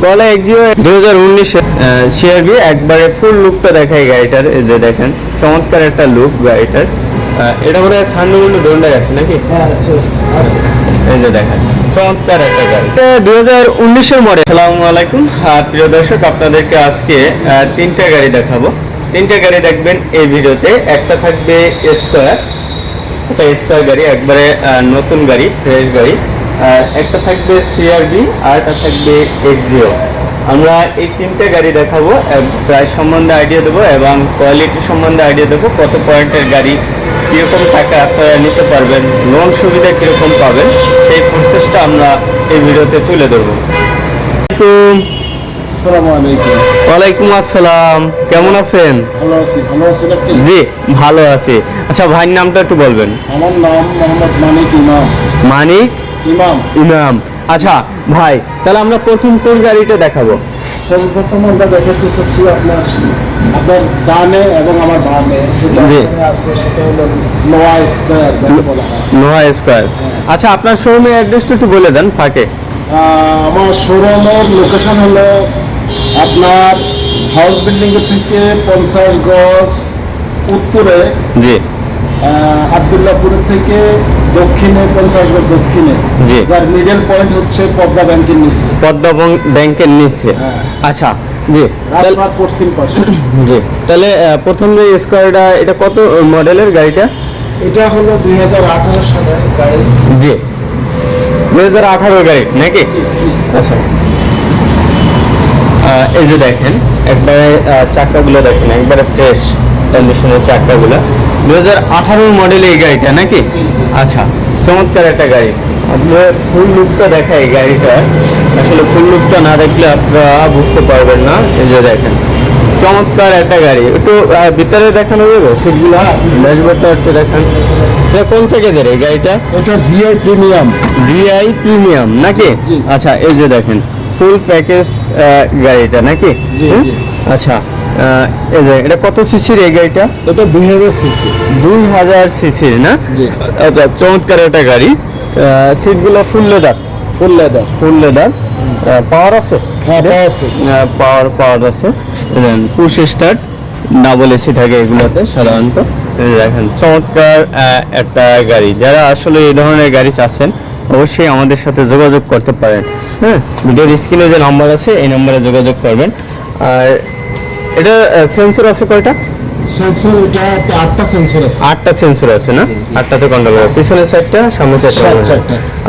কলা এক্সিও দুই হাজার উনিশে সিআরবি একবারে ফুল লুকটা দেখায় গাড়িটার এই যে দেখেন চমৎকার একটা লুক গাড়িটার। এটা মনে হয় সান্ডুগুলো দোলটা গেছে নাকি? হ্যাঁ। এই যে দেখেন চমৎকার একটা গাড়ি। দুই হাজার উনিশের মডেল সালামু আলাইকুম। প্রিয় দর্শক আপনাদেরকে আজকে তিনটা গাড়ি দেখাবো। তিনটা গাড়ি দেখবেন এই ভিডিওতে। একটা থাকবে স্কোয়ার একটা স্কোয়ার গাড়ি একবারে নতুন গাড়ি ফ্রেশ গাড়ি। আর একটা থাকবে সিআরবি আর একটা থাকবে এক্সিও আমরা এই তিনটে গাড়ি দেখাবো প্রাইস সম্বন্ধে আইডিয়া দেবো এবং কোয়ালিটি সম্বন্ধে আইডিয়া দেবো কত পয়েন্টের গাড়ি কীরকম টাকা আপনারা নিতে পারবেন লোন সুবিধা কীরকম পাবেন সেই প্রসেসটা আমরা এই ভিডিওতে তুলে ধরবো। আসসালামু আলাইকুম ওয়ালাইকুম আসসালাম। কেমন আছেন? ভালো আছি। ভালো আছেন আপনি? জি ভালো আছি। আচ্ছা ভাইয়ের নামটা একটু বলবেন। আমার নাম মোহাম্মদ মানিক ইমাম। মানিক? ইমাম। ইনাম আচ্ছা ভাই তাহলে আমরা প্রথম কোন গাড়িটা দেখাবো? সর্বপ্রথম আমরা দেখাতে চাচ্ছি আপনার আপনার ডানে এবং আমার বামে। আছে সেটা হলো নোয়া স্কোয়ার বলা হয়। Noah square. আচ্ছা আপনার শোরুমের অ্যাড্রেসটা একটু বলে দেন ফাঁকে। আমার শোরুমের লোকেশন হলো আপনার হাউস বিল্ডিং এর থেকে পঞ্চাশ গজ উত্তরে জি। আহ, আবদুল্লাপুরের থেকে দক্ষিণে পঞ্চাশ গজ দক্ষিণে। জি। যার মিডল পয়েন্ট হচ্ছে পদ্মা ব্যাংকের নিচে। পদ্মা ব্যাংকের নিচে। হ্যাঁ। আচ্ছা জি। রাস্তার পশ্চিম পাশে। জি। তাহলে প্রথম যে স্কোয়ারটা এটা কত মডেলের গাড়িটা? এটা হলো দুই হাজার আঠারো সালের গাড়ি। জি। দুই হাজার আঠারো গাড়ি নাকি? আচ্ছা। এই যে দেখেন একবারে চাকাগুলো দেখেন একবারে ফ্রেশ কন্ডিশনের চাকাগুলো। দু হাজার আঠারো মডেল এই গাড়িটা নাকি? আচ্ছা চমৎকার একটা গাড়ি। আপনার ফুল লুকটা দেখা এই গাড়িটা। আসলে ফুল লুকটা না দেখলে আপনারা বুঝতে পারবেন না। এই যে দেখেন চমৎকার একটা গাড়ি। একটু ভিতরে দেখানো যাবে? সিটগুলো ড্যাশবোর্ডটা একটু দেখান। এটা কোন প্যাকেজের এই গাড়িটা? এটা জিআই প্রিমিয়াম ভিআই প্রিমিয়াম নাকি? আচ্ছা এই যে দেখেন ফুল প্যাকেজ গাড়িটা নাকি। আচ্ছা। এই যে এটা কত সিসির এই গাড়িটা? এটা দুই হাজার সিসি দুই হাজার সিসির না? আচ্ছা চমৎকার একটা গাড়ি। সিটগুলো full leather full leather full leather power আছে? হ্যাঁ পাওয়া আছে। পাওয়ার পাওয়ার আছে। পুশ স্টার্ট ডাবল এসি থাকে এগুলোতে সাধারণত। দেখেন চমৎকার একটা গাড়ি। যারা আসলে এই ধরনের গাড়ি চাচ্ছেন অবশ্যই আমাদের সাথে যোগাযোগ করতে পারেন। হ্যাঁ ভিডিওর স্ক্রিনে যে নাম্বার আছে এই নম্বরে যোগাযোগ করবেন। আর এটা সেন্সর আছে কয়টা? সেন্সর এটা আটটা সেন্সর আছে। আটটা সেন্সর আছে না? আটটাতে কন্ট্রোল হবে পিছনের সাইডটা সামনের সাইডটা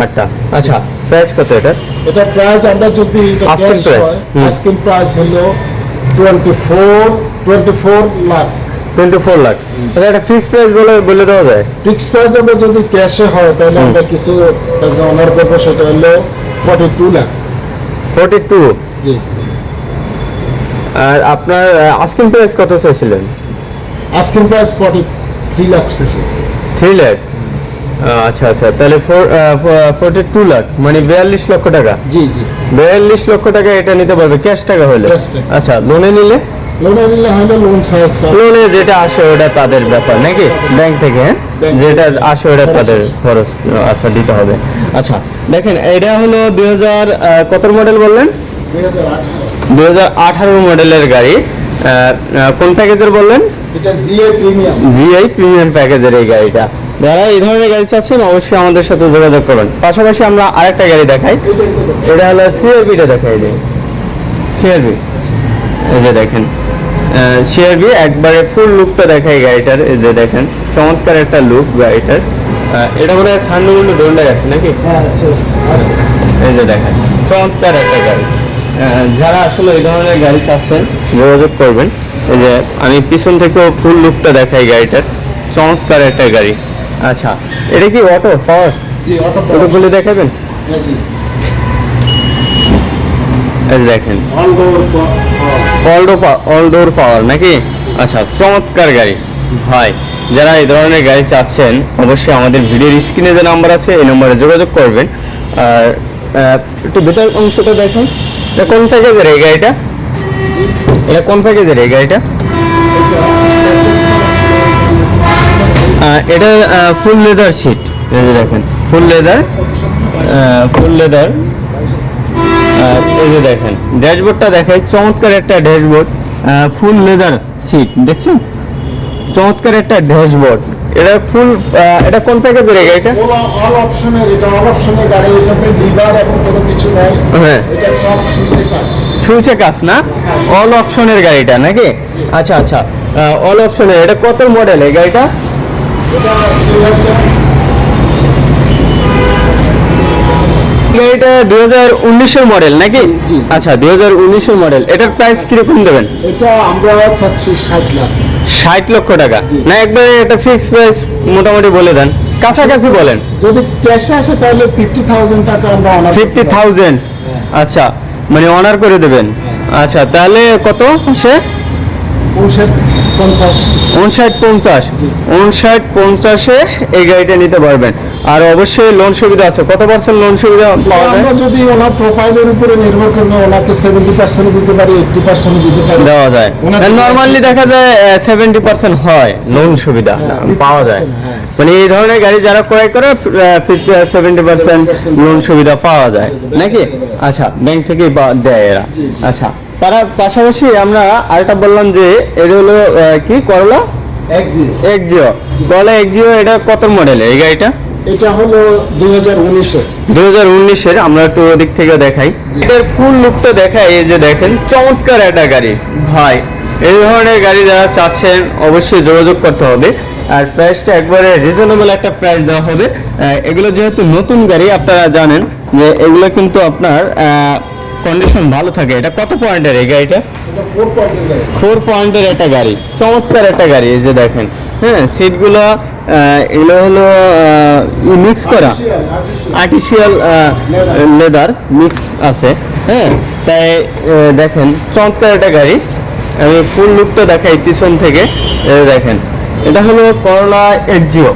আটটা। আচ্ছা প্রাইস কত এটা? এটা প্রাইস আমরা যদি হয় হুম। আস্কিং প্রাইস হলো twenty four twenty four lakh twenty four lakh আচ্ছা এটা ফিক্স প্রাইস বলে বলে দেওয়া যায়? ফিক্স প্রাইস আমরা যদি ক্যাশে হয় তাহলে আমরা কিছু অনার করব সেটা হলো forty two lakh forty two জি। আর আপনার আস্কিং প্রাইস কত চাইছিলেন? Asking price forty three lakh শেষে থ্রি লাখ আচ্ছা আচ্ছা। তাহলে ফোর ফোর্টি টু লাখ মানে বিয়াল্লিশ লক্ষ টাকা? জি জি। বিয়াল্লিশ লক্ষ টাকা এটা নিতে পারবে ক্যাশ টাকা হলে? আচ্ছা লোনে নিলে? লোনে নিলে হয়তো লোন লোনে যেটা আসে ওটা তাদের ব্যাপার নাকি? ব্যাংক থেকে হ্যাঁ? যেটা। আসে ওটা তাদের খরচ আচ্ছা দিতে হবে। আচ্ছা দেখেন এটা হলো দুই হাজার কত মডেল বললেন? দুই হাজার আঠারো মডেলের গাড়ি। কোন প্যাকেজের বললেন? এটা জিএ প্রিমিয়াম। জিআই প্রিমিয়াম প্যাকেজের এই গাড়িটা। যারা এই ধরনের গাড়ি চাচ্ছেন অবশ্যই আমাদের সাথে যোগাযোগ করবেন পাশাপাশি আমরা আরেকটা গাড়ি দেখাই। এটা হলো সিআরবিটা দেখাই দিই সিআরবি। এই যে দেখেন। সিআরবি একবারে ফুল লুকটা দেখাই গাড়িটার। এই যে দেখেন চমৎকার একটা লুক গাড়িটার। এটা মনে হয় সান্ডুগুলো দোলটা গেছে নাকি? হ্যাঁ। এই যে দেখেন চমৎকার একটা গাড়ি। যারা আসলে এই ধরনের গাড়ি চাচ্ছেন যোগাযোগ করবেন। এই যে আমি পিছন থেকেও ফুল লুকটা দেখাই গাড়িটার। চমৎকার একটা গাড়ি। আচ্ছা এটা কি অটো পাওয়ার অটো বলে দেখাবেন? হ্যাঁ, দেখেন। অল ডোর অলডো অলডোর পাওয়ার নাকি? আচ্ছা চমৎকার গাড়ি। ভাই যারা এই ধরনের গাড়ি চাচ্ছেন অবশ্যই আমাদের ভিডিওর স্ক্রিনে যে নাম্বার আছে এই নম্বরে যোগাযোগ করবেন। আর একটু ভিতর অংশটা দেখেন। এটা কোন প্যাকেজের এই গাড়িটা? এটা কোন প্যাকেজের এই গাড়িটা? এটা ফুল লেদার সিট দেখেন ফুল লেদার ফুল লেদার এই যে দেখেন ড্যাশবোর্ডটা দেখাই, চমৎকার একটা ড্যাশবোর্ড ফুল লেদার সিট দেখছেন? চমৎকার একটা ড্যাশবোর্ড এটা ফুল এটা কোন প্যাকেজের এই গাড়িটা অল অপশনের এটা অল অপশনের গাড়ি এটাতে লিভার এবং কোনো কিছু নাই। হ্যাঁ। এটা সব সুইচে কাজ। সুইচে কাজ না? অল অপশনের গাড়িটা নাকি? আচ্ছা আচ্ছা। অল অপশনের এটা কত মডেল এই গাড়িটা? এটা গাড়িটা দুই হাজার উনিশের মডেল নাকি? আচ্ছা দুই হাজার উনিশের মডেল এটার প্রাইস কীরকম দেবেন? এটা আমরা চাচ্ছি ষাট লাখ। ষাট লক্ষ টাকা। না একবারে একটা ফিক্স প্রাইস মোটামুটি বলে দেন। কাছাকাছি বলেন। যদি ক্যাশে আসে তাহলে ফিফটি থাউজেন্ড টাকা আমরা অনার ফিফটি থাউজেন্ড হ্যাঁ। আচ্ছা মানে অনার করে দেবেন। আচ্ছা তাহলে কত আসে? উনষাট পঞ্চাশ। উনষাট পঞ্চাশ। এই গাড়িটা নিতে পারবেন। আর অবশ্যই লোন সুবিধা আছে। কত পার্সেন্ট লোন সুবিধা পাওয়া যায়? যদি ওনার প্রোফাইলের উপরে নির্ভর করব ওনাকে সেভেন্টি পার্সেন্ট দিতে পারি এইটটি পার্সেন্ট দিতে পারি। দেওয়া যায়। নর্মালি দেখা যায় সেভেন্টি পার্সেন্ট হয় লোন সুবিধা। হ্যাঁ, পাওয়া যায়। 50% হ্যাঁ। মানে এই ধরনের গাড়ি যারা ক্রয় করে ফিফটি সেভেন্টি পার্সেন্ট লোন সুবিধা পাওয়া যায়। নাকি? আচ্ছা ব্যাংক থেকেই দেয় এরা। আচ্ছা। তারা পাশাপাশি আমরা আরেকটা বললাম যে এটা হলো কি? করলা এক্সিও করলা এক্সিও এটা কত মডেল এই গাড়িটা? এটা হলো দুই হাজার উনিশের দুই হাজার উনিশের আমরা একটু ওদিক থেকে দেখাই। এটার ফুল লুকটা দেখাই এই যে দেখেন চমৎকার একটা গাড়ি। ভাই এই ধরনের গাড়ি যারা চাচ্ছেন অবশ্যই যোগাযোগ করতে হবে। আর প্রাইসটা একবারে রিজনেবল একটা প্রাইস দেওয়া হবে। এগুলো যেহেতু নতুন গাড়ি আপনারা জানেন যে এগুলো কিন্তু আপনার কন্ডিশন ভালো থাকে। এটা কত পয়েন্টের এই গাড়িটা? ফোর পয়েন্টের একটা গাড়ি। চমৎকার একটা গাড়ি, এই যে দেখেন। হ্যাঁ সিটগুলো এগুলো হলো মিক্স করা। আর্টিফিশিয়াল লেদার মিক্স আছে। হ্যাঁ তাই দেখেন, চমৎকার একটা গাড়ি। আমি ফুল লুকটা দেখাই পিছন থেকে। দেখেন, এটা হলো করলা এক্সিও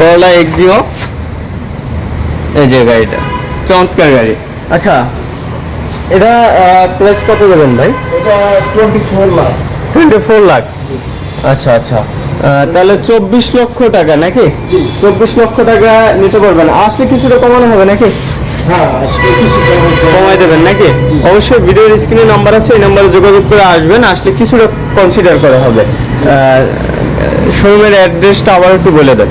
করলা এক্সিও এই যে গাড়িটা, চমৎকার গাড়ি। আচ্ছা এটা প্রাইস কত দেবেন ভাই? এটা twenty four lakh. Twenty four lakh? আচ্ছা আচ্ছা। তাহলে চব্বিশ লক্ষ টাকা নাকি। চব্বিশ লক্ষ টাকা নিতে পারবেন। আসলে কিছুটা কমানো হবে নাকি? হ্যাঁ কমাই দেবেন নাকি? অবশ্যই ভিডিওর স্ক্রিনে নাম্বার আছে এই নাম্বারে যোগাযোগ করে আসবেন। আসলে কিছুটা কনসিডার করা হবে। শোরুমের অ্যাড্রেসটা আবার একটু বলে দেন।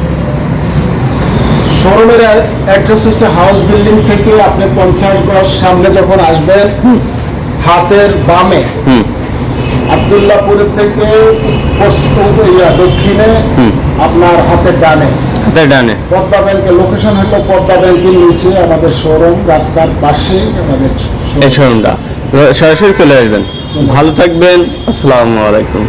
শোরুমের অ্যাড্রেস হচ্ছে হাউস বিল্ডিং থেকে আপনি পঞ্চাশ গজ সামনে যখন আসবেন হাতের বামে হুম। আবদুল্লাপুরের থেকে দক্ষিণে আপনার হাতের ডানে। হাতের ডানে। পদ্মা ব্যাংকের লোকেশন হলো পদ্মা ব্যাংকের নিচে আমাদের শোরুম রাস্তার পাশে আমাদের এই শোরুমটা। সরাসরি চলে আসবেন। ভালো থাকবেন। আসসালামু আলাইকুম।